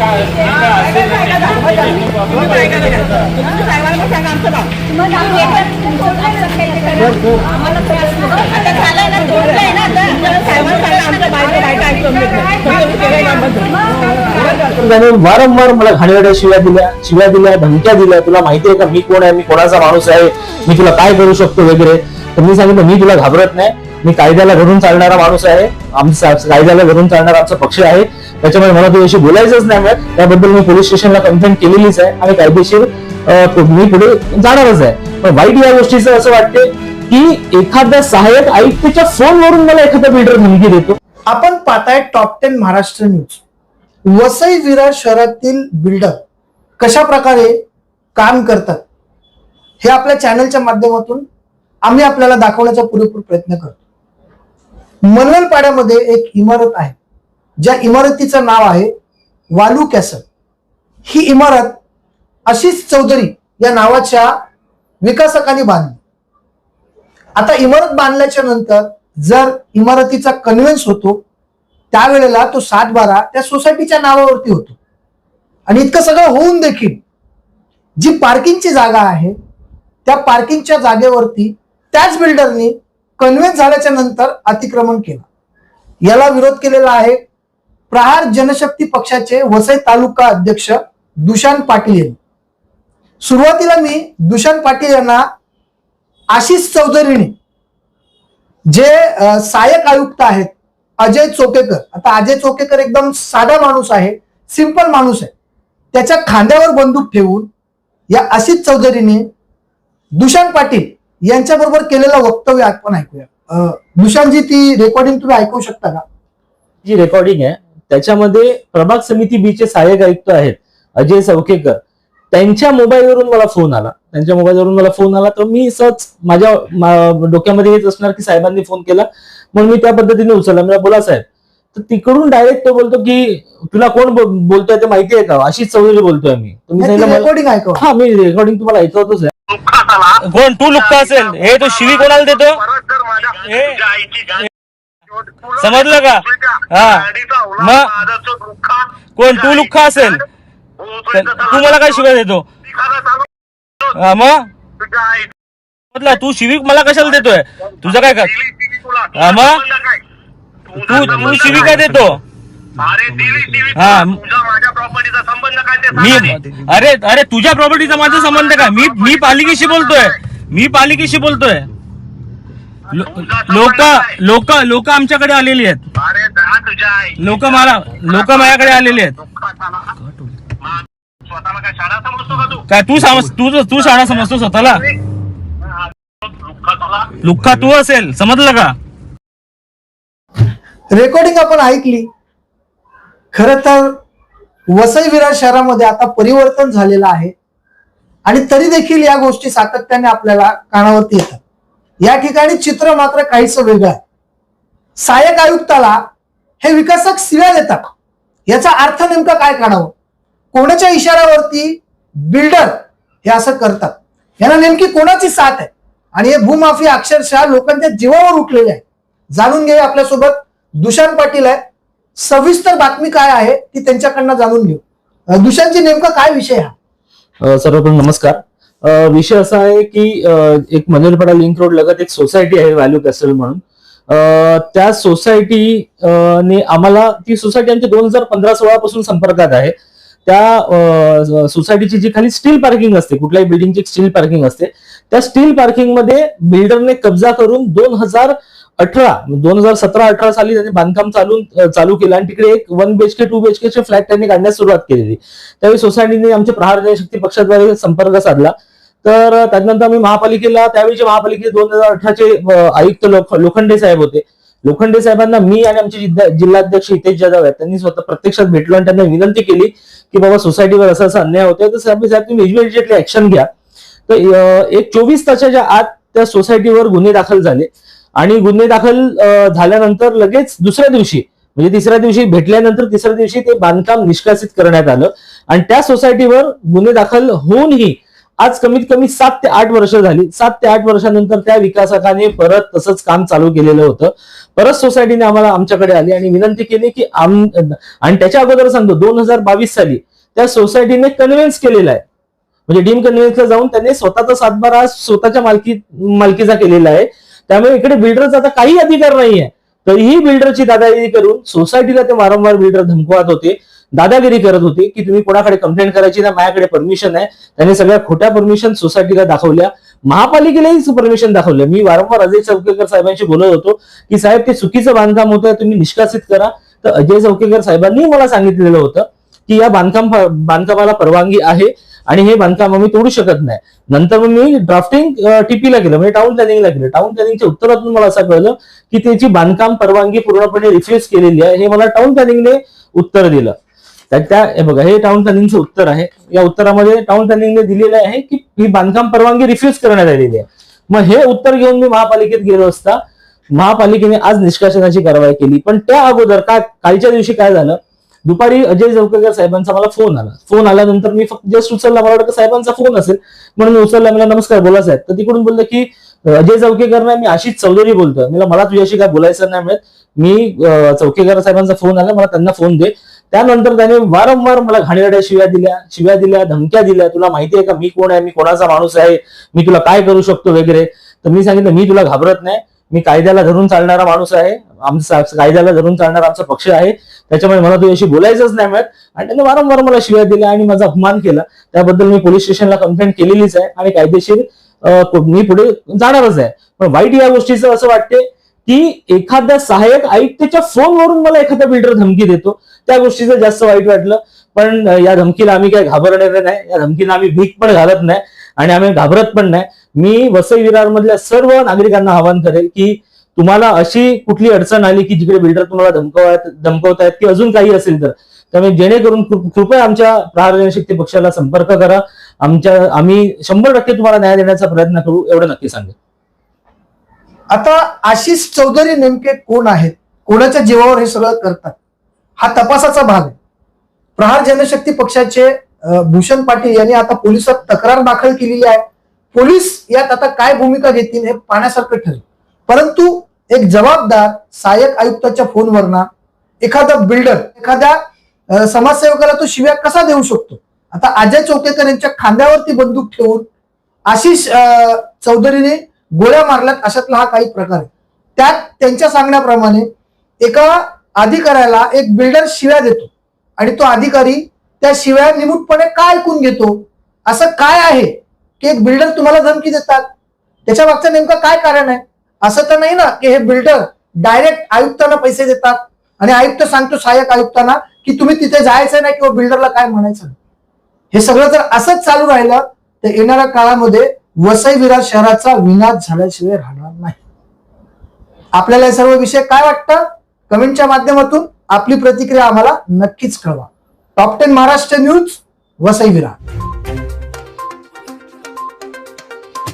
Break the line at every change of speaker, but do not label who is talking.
काय असेल
त्याने वारंवार मला घाणेरड्या शिव्या दिल्या शिव्या दिल्या धमक्या दिल्या. तुला माहिती आहे का मी कोण आहे? मी कोणाचा माणूस आहे? मी तुला काय करू शकतो वगैरे? तर मी सांगितलं मी तुला घाबरत नाही. मी कायद्याला धरून चालणारा माणूस आहे. आमचा कायद्याला धरून चालणारा आमचा पक्ष आहे. त्याच्यामुळे मला तुझ्याशी बोलायचंच नाही मिळत त्याबद्दल मी पोलीस स्टेशनला कंप्लेंट केलेलीच आहे आणि कायदेशीर मी पुढे जाणारच आहे. पण वाईट या गोष्टीचं असं वाटते की एखाद्या सहाय्यक आयुक्ताच्या फोनवरून मला एखादा बिल्डर धमकी देतो.
आपण पाहताय top ten Maharashtra news Vasai Virar शहरातील बिल्डर कशा प्रकारे काम करतात हे आपल्या चॅनलच्या माध्यमातून आम्ही आपल्याला दाखवण्याचा पुरेपूर प्रयत्न करतो. मनवलपाड्यामध्ये एक इमारत आहे. ज्या इमारतीचं नाव आहे वालू कॅसल. ही इमारत आशिष चौधरी या नावाच्या विकासकांनी बांधली. आता इमारत बांधल्याच्या नंतर जर इमारतीचा कन्व्हेन्स होतो त्यावेळेला तो सात बारा त्या सोसायटीच्या नावावरती होतो. आणि इतकं सगळं होऊन देखील जी पार्किंगची जागा आहे त्या पार्किंगच्या जागेवरती त्याच बिल्डरनी कन्व्हेन्स झाल्याच्यानंतर अतिक्रमण केलं. याला विरोध केलेला आहे प्रहार जनशक्ती पक्षाचे वसई तालुका अध्यक्ष दुशांत पाटील यांनी. सुरुवातीला मी दुशांत पाटील यांना आशिष चौधरीने जे सहाय्यक आयुक्त आहेत अजय चोकेकर आता अजय चोकेकर एकदम साधा माणूस आहे सिंपल माणूस आहे त्याच्या खांद्यावर बंदूक ठेवून या आशिष चौधरीने दुशांत पाटील यांच्या बरोबर केलेलं वक्तव्य आपण ऐकूया. अ, दुशांतजी ती रेकॉर्डिंग तुम्ही ऐकू शकता का?
जी रेकॉर्डिंग आहे त्याच्यामध्ये प्रभाग समिती बी चे सहाय्यक आयुक्त आहेत अजय चौकेकर त्यांच्या मोबाईलवरून मला फोन आला. त्यांच्या मोबाईलवरून मला फोन आला तर मी सहज माझ्या डोक्यामध्ये येत असणार की साहेबांनी फोन केला. म्हणून मी त्या पद्धतीने उचलला. मला बोला साहेब तर तिकडून डायरेक्ट तो बोलतो की तुला कोण बोलतोय ते माहिती आहे का? अशीच चौधरी बोलतोय मी.
रेकॉर्डिंग ऐकवा.
हा मी रेकॉर्डिंग तुम्हाला ऐकवतोच
कोण? तू लुक्का असेल. हे तो शिवी कोणाला देतो? हे? समजलं का? हा. मग? कोण? तू लुक्का असेल. तर तू मला काय शिव्या देतो? हा, मग? म्हटलं तू शिवी मला कशाला देतोय? तुझं काय कर? हा, मग? तू तू शिवी काय? देतो? हा.
प्रॉपर्टीचा संबंध काय ते
मी
रे.
अरे अरे तुझ्या प्रॉपर्टीचा माझा संबंध काय? मी मी पालिकेशी बोलतोय. मी पालिकेशी बोलतोय. लोक लोक लोक आमच्याकडे आलेली आहेत.
अरे जा तुझ्या आई.
लोक मला लोक माझ्याकडे आलेले आहेत.
दुःखात मा- स्वतःला काय शाळा समजतो का तू?
काय तू समज तू तू शाळा समजतो स्वतःला?
तुला
लुक्का तू असेल. समजलं का?
रेकॉर्डिंग आपण ऐकली. खर तर वसई विरार शहरामध्ये आता परिवर्तन झालेलं आहे. आणि तरी देखील या गोष्टी सातत्याने आपल्याला कानावरती येतात. या ठिकाणी चित्र मात्र काहीच वेगळं आहे. सहाय्यक आयुक्ताला हे विकासक शिव्या देतात. याचा अर्थ नेमका काय काढावं? कोणाच्या इशाऱ्यावरती बिल्डर हे असं करतात? यांना नेमकी कोणाची साथ आहे? आणि हे भूमाफी अक्षरशः लोकांच्या जीवावर उठलेले आहे. जाणून घेऊया आपल्यासोबत दुशांत पाटील आहे. सविस्तर बातमी काय आहे ती त्यांच्याकडनं जाणून घेऊ. अं, दुशांतजी नेमका काय विषय हा?
सर्वप्रथम नमस्कार. विषय असा आहे की एक मनोरपाडा लिंक रोड लगत एक सोसायटी आहे व्हॅल्यू कॅसल म्हणून. त्या सोसायटी ने आम्हाला ती सोसायटी आमच्या दोन हजार पंधरा सोळा पासून संपर्कात आहे. त्या सोसायटीची जी खाली स्टील पार्किंग असते कुठल्याही बिल्डिंगची स्टील पार्किंग असते त्या स्टील पार्किंगमध्ये बिल्डरने कब्जा करून दोन हजार अठरा दोन हजार सतरा अठरा साली त्यांनी बांधकाम चालू चालू केलं. आणि तिकडे एक वन बीएचके टू बीएचके चे फ्लॅट त्यांनी काढण्यास सुरुवात केलेली. त्यावेळी सोसायटीने आमच्या प्रहार जनशक्ती पक्षाद्वारे संपर्क साधला. तर त्यानंतर आम्ही महापालिकेला त्यावेळीचे महापालिके दोन हजार अठराचे आयुक्त लोखंडे साहेब होते. लोखंडे साहेबांना मी आणि आमचे जिल्हाध्यक्ष हितेश जाधव आहेत. त्यांनी स्वतः प्रत्यक्षात भेटलो आणि त्यांना विनंती केली की बाबा सोसायटीवर असा असा अन्याय होतोय. तर साहेब साहेब तुम्ही इमिजिएटली ऍक्शन घ्या. तर एक चोवीस तासाच्या आत त्या सोसायटीवर गुन्हे दाखल झाले. आणि गुन्हे दाखल झाल्यानंतर लगेच दुसऱ्या दिवशी म्हणजे तिसऱ्या दिवशी भेटल्यानंतर तिसऱ्या दिवशी ते बांधकाम निष्कासित करण्यात आलं. आणि त्या सोसायटीवर गुन्हे दाखल होऊनही आज कमीत कमी सात ते आठ वर्ष झाली. सात ते आठ वर्षानंतर त्या विकासकाने परत तसंच काम चालू केलेलं होतं. परत सोसायटीने आम्हाला आमच्याकडे आली आणि विनंती केली की आम आणि त्याच्या अगोदर सांगतो दोन हजार बावीस साली त्या सोसायटीने कन्व्हिन्स केलेला आहे. म्हणजे डीम कन्व्हिन्सला जाऊन त्यांनी स्वतःचा सातबारा स्वतःच्या मालकी मालकीचा केलेला आहे. त्यामुळे इकडे बिल्डरचा आता काही अधिकार नाहीये. तरीही बिल्डरची दादागिरी करून सोसायटीला ते वारंवार बिल्डर धमकवत होते दादागिरी करत होते की तुम्ही कोणाकडे कंप्लेंट करायची ना माझ्याकडे परमिशन आहे. त्यांनी सगळ्या खोट्या परमिशन सोसायटीला दाखवल्या. महापालिकेलाही परमिशन दाखवलं. मी वारंवार अजय चौकेकर साहेबांशी बोलत होतो की साहेब ते चुकीचं बांधकाम होतं तुम्ही निष्कासित करा. तर अजय चौकेकर साहेबांनी मला सांगितलेलं होतं की या बांधकाम बांधकामाला परवानगी आहे. आणि हे बांधकाम आम्ही तोडू शकत नाही. नंतर मग मी ड्राफ्टिंग टीपीला केलं म्हणजे टाउन प्लॅनिंगला केलं टाउन प्लॅनिंगच्या उत्तरातून मला असं कळलं की त्याची बांधकाम परवानगी पूर्णपणे रिफ्यूज केलेली आहे. हे मला टाउन प्लॅनिंगने उत्तर दिलं. तर त्या हे बघा हे टाउन प्लॅनिंगचं उत्तर आहे. या उत्तरामध्ये टाउन प्लॅनिंगने दिलेलं आहे की ही बांधकाम परवानगी रिफ्यूज करण्यात आलेली आहे. मग हे उत्तर घेऊन मी महापालिकेत गेलो असता महापालिकेने आज निष्कासनाची कारवाई केली. पण त्या अगोदर काय कालच्या दिवशी काय झालं? दुपारी अजय चौकेकर साहेबांचा मला फोन आला. फोन आल्यानंतर मी फक्त जस्ट उचलला. मला वाटतं साहेबांचा फोन असेल. म्हणून मी उचलला. मला नमस्कार बोला साहेब. तर तिकडून बोललं की अजय चौकेकर नाही मी आशिष चौधरी बोलतोय. मला मला तुझ्याशी काय बोलायचं नाही मिळत. मी चौकेकर साहेबांचा फोन आला. मला त्यांना फोन दे. त्यानंतर त्याने वारंवार मला घाणेरड्या शिव्या दिल्या. शिव्या दिल्या धमक्या दिल्या. तुला माहिती आहे का? मी कोण आहे? मी कोणाचा माणूस आहे? मी तुला काय करू शकतो? वगैरे. तर मी सांगितलं मी तुला घाबरत नाही. मी कायद्याला धरून चालणारा माणूस आहे. आमचा कायद्याला धरून चालणारा आमचा पक्ष आहे. त्याच्यामुळे मला तुझ्याशी बोलायचंच नाही मिळत. आणि त्याने वारंवार मला शिव्या दिल्या आणि माझा अपमान केला. त्याबद्दल मी पोलीस स्टेशनला कंप्लेंट केलेलीच आहे आणि कायदेशीर मी पुढे जाणारच आहे. पण वाईट या गोष्टीचं असं वाटते की एखाद्या सहाय्यक आयुक्ताच्या फोनवरून मला एखादा बिल्डर धमकी देतो. त्या गोष्टीचं जास्त वाईट वाटलं. पण या धमकीला आम्ही काय घाबरणार नाही. या धमकीला आम्ही भीक पण घालत नाही. आणि आम्ही घाबरत पण नाही. मी वसई विरार मधल्या सर्व नागरिकांना आवाहन करेल की तुम्हाला अशी कुठली अडचण आली की जिकडे बिल्डर तुम्हाला धमकवत धमकवतायत की अजून काही असेल तर त्यामुळे जेणेकरून कृपया आमच्या प्रहार जनशक्ती पक्षाला संपर्क करा. आमच्या आम्ही शंभर टक्के तुम्हाला न्याय देण्याचा प्रयत्न करू एवढं नक्की सांगेल
आता आशिष चौधरी नेमके कोण आहेत? कोणाच्या जीवावर हे सगळं करतात? हा तपासाचा भाग आहे. प्रहार जनशक्ती पक्षाचे भूषण पाटील यांनी आता पोलिसात तक्रार दाखल केलेली आहे. पोलीस यात आता काय भूमिका घेतील हे पाहण्यासारखं ठरेल. परंतु एक जबाबदार सहाय्यक आयुक्ताच्या फोनवरना एखादा बिल्डर एखाद्या समाजसेवकाला तो शिव्या कसा देऊ शकतो? आता अजय चौकेकर यांच्या खांद्यावरती बंदूक ठेवून आशिष चौधरीने गोळ्या मारल्यात अशातला हा काही प्रकार आहे. त्यात त्यांच्या सांगण्याप्रमाणे एका अधिकाऱ्याला एक बिल्डर शिव्या देतो आणि तो अधिकारी त्या शिव्या निमूटपणे काय ऐकून घेतो? असं काय आहे? की एक बिल्डर तुम्हाला धमकी देतात. त्याच्या मागचं नेमकं काय कारण आहे? असं तर नाही ना की हे बिल्डर डायरेक्ट आयुक्तांना पैसे देतात आणि आयुक्त सांगतो सहाय्यक आयुक्तांना की तुम्ही तिथे जायचं नाही किंवा बिल्डरला काय म्हणायचं हे सगळं जर असंच चालू राहिलं तर येणाऱ्या काळामध्ये वसई विरार शहराचा विनाश झाल्याशिवाय राहणार नाही. आपल्याला हे सर्व विषय काय वाटतं? कमेंटच्या माध्यमातून आपली प्रतिक्रिया आम्हाला नक्कीच कळवा. Top ten Maharashtra news Vasai Virar